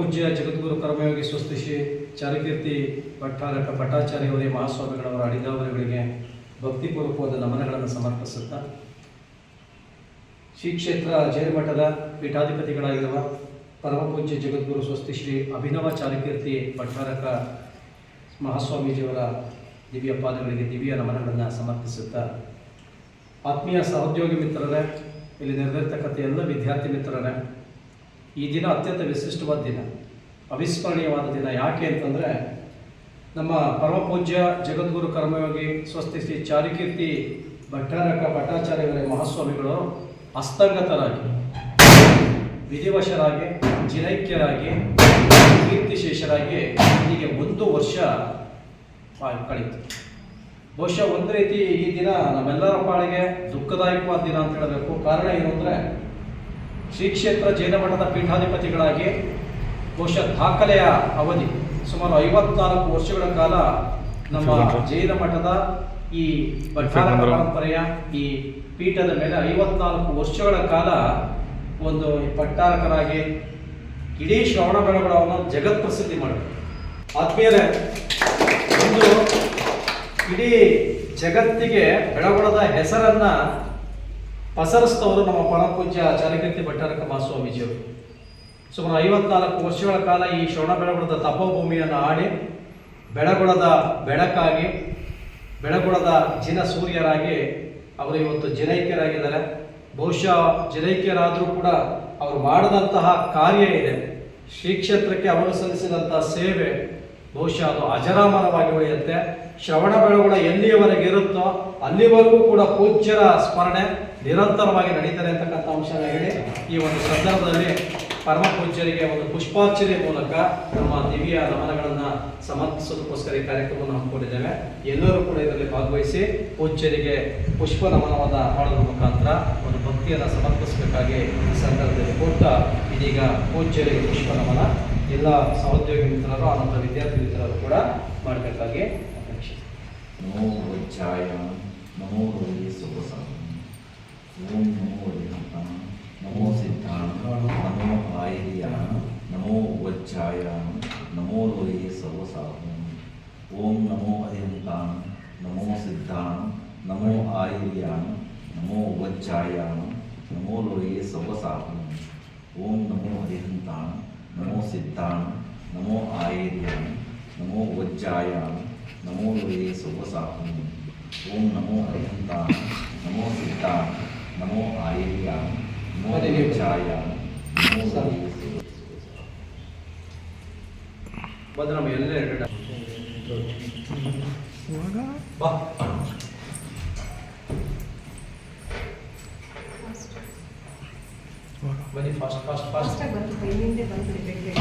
ಪೂಜ್ಯ ಜಗದ್ಗುರು ಕರ್ಮಯೋಗಿ ಸ್ವಸ್ತಿ ಶ್ರೀ ಚಾರುಕೀರ್ತಿ ಭಟ್ಟಾರಕ ಭಟ್ಟಾಚಾರ್ಯವರೇ ಮಹಾಸ್ವಾಮಿಗಳವರ ಅಡಿದಾವರುಗಳಿಗೆ ಭಕ್ತಿಪೂರ್ವಕವಾದ ನಮನಗಳನ್ನು ಸಮರ್ಪಿಸುತ್ತಾ, ಶ್ರೀ ಕ್ಷೇತ್ರ ಜೈನಮಠದ ಪೀಠಾಧಿಪತಿಗಳಾಗಿರುವ ಪರಮಪೂಜ್ಯ ಜಗದ್ಗುರು ಸ್ವಸ್ತಿ ಶ್ರೀ ಅಭಿನವ ಚಾರುಕೀರ್ತಿ ಭಟ್ಟಾರಕ ಮಹಾಸ್ವಾಮೀಜಿಯವರ ದಿವ್ಯ ಪಾದಗಳಿಗೆ ದಿವ್ಯ ನಮನಗಳನ್ನು ಸಮರ್ಪಿಸುತ್ತಾ, ಆತ್ಮೀಯ ಸಹೋದ್ಯೋಗಿ ಮಿತ್ರರೇ, ಇಲ್ಲಿ ನೆರೆದಿರ್ತಕ್ಕಂಥ ಎಲ್ಲ ವಿದ್ಯಾರ್ಥಿ ಮಿತ್ರರೇ ಈ ದಿನ ಅತ್ಯಂತ ವಿಶಿಷ್ಟವಾದ ದಿನ. ಅವಿಸ್ಮರಣೀಯವಾದ ದಿನ. ಯಾಕೆ ಅಂತಂದರೆ, ನಮ್ಮ ಪರಮಪೂಜ್ಯ ಜಗದ್ಗುರು ಕರ್ಮಯೋಗಿ ಸ್ವಸ್ತಿ ಶ್ರೀ ಚಾರಿಕೀರ್ತಿ ಭಟ್ಟಾರಕ ಭಟ್ಟಾಚಾರ್ಯವರೇ ಮಹಾಸ್ವಾಮಿಗಳು ಅಸ್ತಂಗತರಾಗಿ, ವಿಧಿವಶರಾಗಿ, ಜಿನೈಕ್ಯರಾಗಿ, ಕೀರ್ತಿಶೇಷರಾಗಿ ಹೀಗೆ ಒಂದು ವರ್ಷ ಕಳೀತು. ಬಹುಶಃ ಒಂದು ರೀತಿ ಈ ದಿನ ನಮ್ಮೆಲ್ಲರ ಪಾಳಿಗೆ ದುಃಖದಾಯಕವಾದ ದಿನ ಅಂತ ಹೇಳಬೇಕು. ಕಾರಣ ಏನು ಅಂದರೆ ಶ್ರೀ ಕ್ಷೇತ್ರ ಜೈನ ಮಠದ ಪೀಠಾಧಿಪತಿಗಳಾಗಿ ಬಹುಶಃ ದಾಖಲೆಯ ಅವಧಿ ಸುಮಾರು ಐವತ್ನಾಲ್ಕು ವರ್ಷಗಳ ಕಾಲ ನಮ್ಮ ಜೈನ ಮಠದ ಈ ಭಟ್ಟಾರ ಪರಂಪರೆಯ ಈ ಪೀಠದ ಮೇಲೆ ಐವತ್ನಾಲ್ಕು ವರ್ಷಗಳ ಕಾಲ ಒಂದು ಪಟ್ಟಾರಕರಾಗಿ ಇಡೀ ಶ್ರವಣ ಬೆಳಗಳವನ್ನು ಜಗತ್ ಪ್ರಸಿದ್ಧಿ ಮಾಡಬೇಕು ಆದ್ಮೇಲೆ ಒಂದು ಇಡೀ ಜಗತ್ತಿಗೆ ಬೆಳಗೊಳದ ಹೆಸರನ್ನ ಪಸರಿಸಿದವರು ನಮ್ಮ ಪರಪೂಜ್ಯ ಚರಕೀರ್ತಿ ಭಟ್ಟಾರಕ ಮಹಾಸ್ವಾಮೀಜಿಯವರು. ಸುಮಾರು ಐವತ್ನಾಲ್ಕು ವರ್ಷಗಳ ಕಾಲ ಈ ಶ್ರವಣ ಬೆಳಗೊಳದ ತಪೋಭೂಮಿಯನ್ನು ಆಡಿ ಬೆಳಗೊಳದ ಬೆಳಕಾಗಿ ಬೆಳಗೊಳದ ಜಿನ ಸೂರ್ಯರಾಗಿ ಅವರು ಇವತ್ತು ಜನೈಕ್ಯರಾಗಿದ್ದಾರೆ. ಬಹುಶಃ ಜನೈಕ್ಯರಾದರೂ ಕೂಡ ಅವರು ಮಾಡಿದಂತಹ ಕಾರ್ಯ ಇದೆ. ಶ್ರೀಕ್ಷೇತ್ರಕ್ಕೆ ಅವರು ಸಲ್ಲಿಸಿದಂತಹ ಸೇವೆ ಬಹುಶಃ ಅದು ಅಜರಾಮರವಾಗಿ ಉಳಿಯುತ್ತೆ. ಶ್ರವಣ ಬೆಳಗೊಳ ಎಲ್ಲಿಯವರೆಗೆ ಇರುತ್ತೋ ಅಲ್ಲಿವರೆಗೂ ಕೂಡ ಪೂಜ್ಯರ ಸ್ಮರಣೆ ನಿರಂತರವಾಗಿ ನಡೀತಾರೆ ಅಂತಕ್ಕಂಥ ಅಂಶನ ಹೇಳಿ ಈ ಒಂದು ಸಂದರ್ಭದಲ್ಲಿ ಪರಮ ಪೂಜ್ಯರಿಗೆ ಒಂದು ಪುಷ್ಪಾರ್ಚನೆ ಮೂಲಕ ನಮ್ಮ ದಿವ್ಯ ನಮನಗಳನ್ನು ಸಮರ್ಪಿಸೋದಕ್ಕೋಸ್ಕರ ಈ ಕಾರ್ಯಕ್ರಮವನ್ನು ಹಮ್ಮಿಕೊಂಡಿದ್ದೇವೆ. ಎಲ್ಲರೂ ಕೂಡ ಇದರಲ್ಲಿ ಭಾಗವಹಿಸಿ ಪೂಜ್ಯರಿಗೆ ಪುಷ್ಪ ನಮನವಾದ ಮಾಡೋದ್ರ ಮುಖಾಂತರ ಒಂದು ಭಕ್ತಿಯನ್ನು ಸಮರ್ಪಿಸಬೇಕಾಗಿ ಈ ಸಂದರ್ಭದಲ್ಲಿ ಕೂಡ ಇದೀಗ ಪೂಜ್ಯರಿಗೆ ಪುಷ್ಪ ನಮನ. ಎಲ್ಲ ಸಹೋದ್ಯೋಗಿ ಮಿತ್ರರು ಆನಂತರ ವಿದ್ಯಾರ್ಥಿ ಮಿತ್ರರು ಕೂಡ ಮಾಡಬೇಕಾಗಿ ಅಪೇಕ್ಷೆ ನಮೋ ವಜ್ಜಾಯ ನಮೋ ರೋಗಿ ಸುಖಸ ಓಂ ನಮೋ ವರಿಹಂತ ನಮೋ ಸಿದ್ಧಾಣ ನಮೋ ಆಯಿರ್ಯ, ನಮೋ ವಜ್ಜಾಯ ನಮೋ ರೋಗಿ ಸರ್ವಸಾಹು ಓಂ ನಮೋ ಅರಿಹಂತ ನಮೋ ಸಿದ್ಧಾಣ ನಮೋ ಆಯಿರ್ಯ, ನಮೋ ವಜ್ಜಾಯ ನಮೋ ರೋಗಿ ಸರ್ವಸಾಹು ಓಂ ನಮೋ ಅರಿಹಂತ ನಮೋ ಸಿದ್ಧಾಂ ನಮೋ ಆಯಿರ್ಯ ನಮೋ ವಜ್ಜಾಯಾಂ ನಮೋ ಲೋಯೇ ಸುಖಸಾಹು ಓಂ ನಮೋ ಅರಿಹಂತ ನಮೋ ಸಿದ್ಧಾಂ ನಮೋ ಆಯಿರ್ಯ ನಮೋ ವಜ್ಜಾಯ ನಮೋ ಲೋಯೇ ಬಂದು ನಮ್ಮ ಎಲ್ಲ ಎರಡು ಬಾ. ಬನ್ನಿ ಫಾಸ್ಟ್ ಫಸ್ಟ್ ಫಾಸ್ಟ್. ಬಂತು ಹಿಂದೆ ಬಂತು ಬೇಗ.